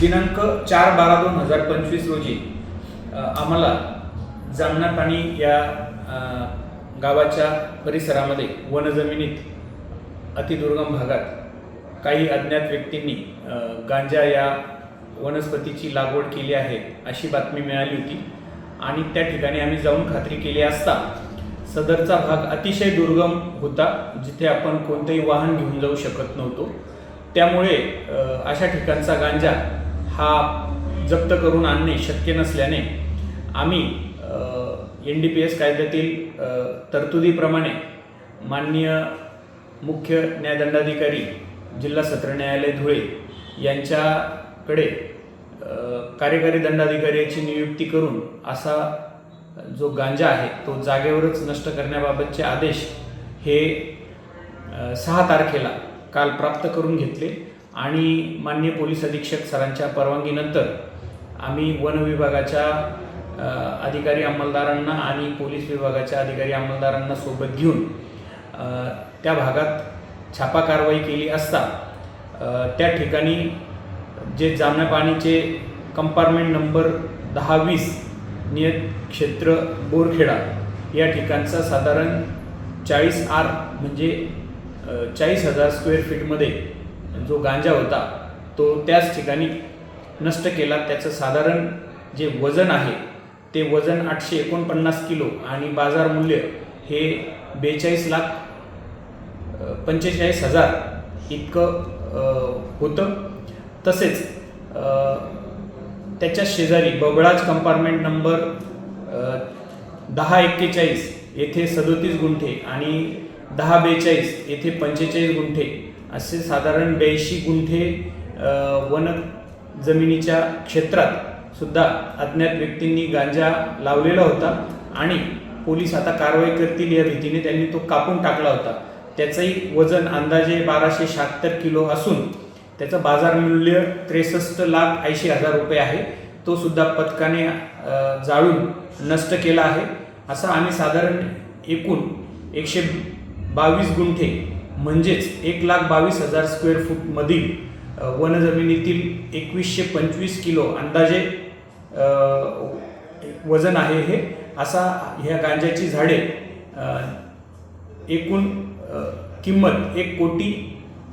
दिनांक चार बारा दोन हजार पंचवीस रोजी आम्हाला जामना पाणी या गावाच्या परिसरामध्ये वनजमिनीत अतिदुर्गम भागात काही अज्ञात व्यक्तींनी गांजा या वनस्पतीची लागवड केली आहे अशी बातमी मिळाली होती. आणि त्या ठिकाणी आम्ही जाऊन खात्री केली असता सदरचा भाग अतिशय दुर्गम होता जिथे आपण कोणतेही वाहन घेऊन जाऊ शकत नव्हतो. त्यामुळे अशा ठिकाणचा गांजा हा जप्त करून आणणे शक्य नसल्याने आम्ही एन डी पी एस कायद्यातील तरतुदीप्रमाणे माननीय मुख्य न्यायदंडाधिकारी जिल्हा सत्र न्यायालय धुळे यांच्याकडे कार्यकारी दंडाधिकाऱ्याची नियुक्ती करून असा जो गांजा आहे तो जागेवरच नष्ट करण्याबाबतचे आदेश हे सहा तारखेला काल प्राप्त करून घेतले. आणि माननीय पोलीस अधीक्षक सरांच्या परवानगीनंतर आम्ही वन विभागाच्या अधिकारी अंमलदारांना आणि पोलीस विभागाच्या अधिकारी अंमलदारांना सोबत घेऊन त्या भागात छापा कारवाई केली असता त्या ठिकाणी जे जामना पाणीचे कंपार्टमेंट नंबर दहा वीस नियत क्षेत्र बोरखेडा या ठिकाणचा साधारण चाळीस आर म्हणजे चाळीस हजार स्क्वेअर फीटमध्ये जो गांजा होता तो त्याच ठिकाणी नष्ट केला. त्याचं साधारण जे वजन आहे ते वजन आठशे एकोणपन्नास किलो आणि बाजार मूल्य हे बेचाळीस लाख पंचेचाळीस हजार इतकं होतं. तसेच त्याच्या शेजारी बबळाज कंपार्टमेंट नंबर दहा एक्केचाळीस येथे सदोतीस गुंठे आणि दहा बेचाळीस येथे पंचेचाळीस गुंठे असे साधारण ब्याऐंशी गुंठे वन जमिनीच्या क्षेत्रात सुद्धा अज्ञात व्यक्तींनी गांजा लावलेला होता आणि पोलीस आता कारवाई करतील या भीतीने त्यांनी तो कापून टाकला होता. त्याचंही वजन अंदाजे बाराशे शहात्तर किलो असून त्याचं बाजार मूल्य त्रेसष्ट लाख ऐंशी हजार रुपये आहे. तो सुद्धा पथकाने जाळून नष्ट केला आहे. असा आम्ही साधारण एकूण एकशे बावीस गुंठे म्हणजेच एक लाख बावीस हजार स्क्वेअर फूटमधील वनजमिनीतील एकवीसशे पंचवीस किलो अंदाजे वजन आहे हे. असा ह्या गांजाची झाडे एकूण किंमत एक कोटी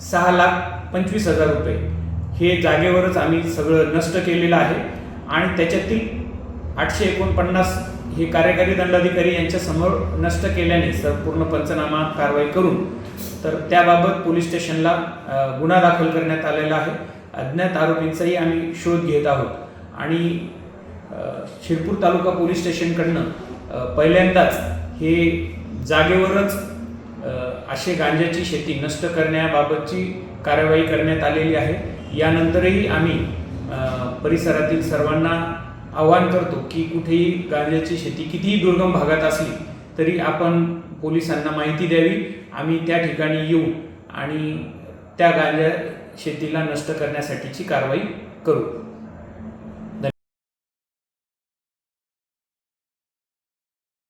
सहा लाख पंचवीस हजार रुपये. हे जागेवरच आम्ही सगळं नष्ट केलेलं आहे. आणि त्याच्यातील आठशे एकोणपन्नास हे कार्यकारी दंडाधिकारी यांच्यासमोर नष्ट केल्याने संपूर्ण पंचनामा कारवाई करून तर त्याबाबत पोलीस स्टेशनला गुन्हा दाखल करण्यात आलेला आहे. अज्ञात आरोपींचाही आम्ही शोध घेत आहोत. आणि शिरपूर तालुका पोलीस स्टेशनकडनं पहिल्यांदाच हे जागेवरच असे गांजाची शेती नष्ट करण्याबाबतची कार्यवाही करण्यात आलेली आहे. यानंतरही आम्ही परिसरातील सर्वांना आवाहन करतो की कुठेही गांजाची शेती कितीही दुर्गम भागात असली तरी आपण पोलिसांना माहिती द्यावी. आम्ही त्या ठिकाणी येऊ आणि त्या गांजा शेतीला नष्ट करण्यासाठीची कारवाई करू.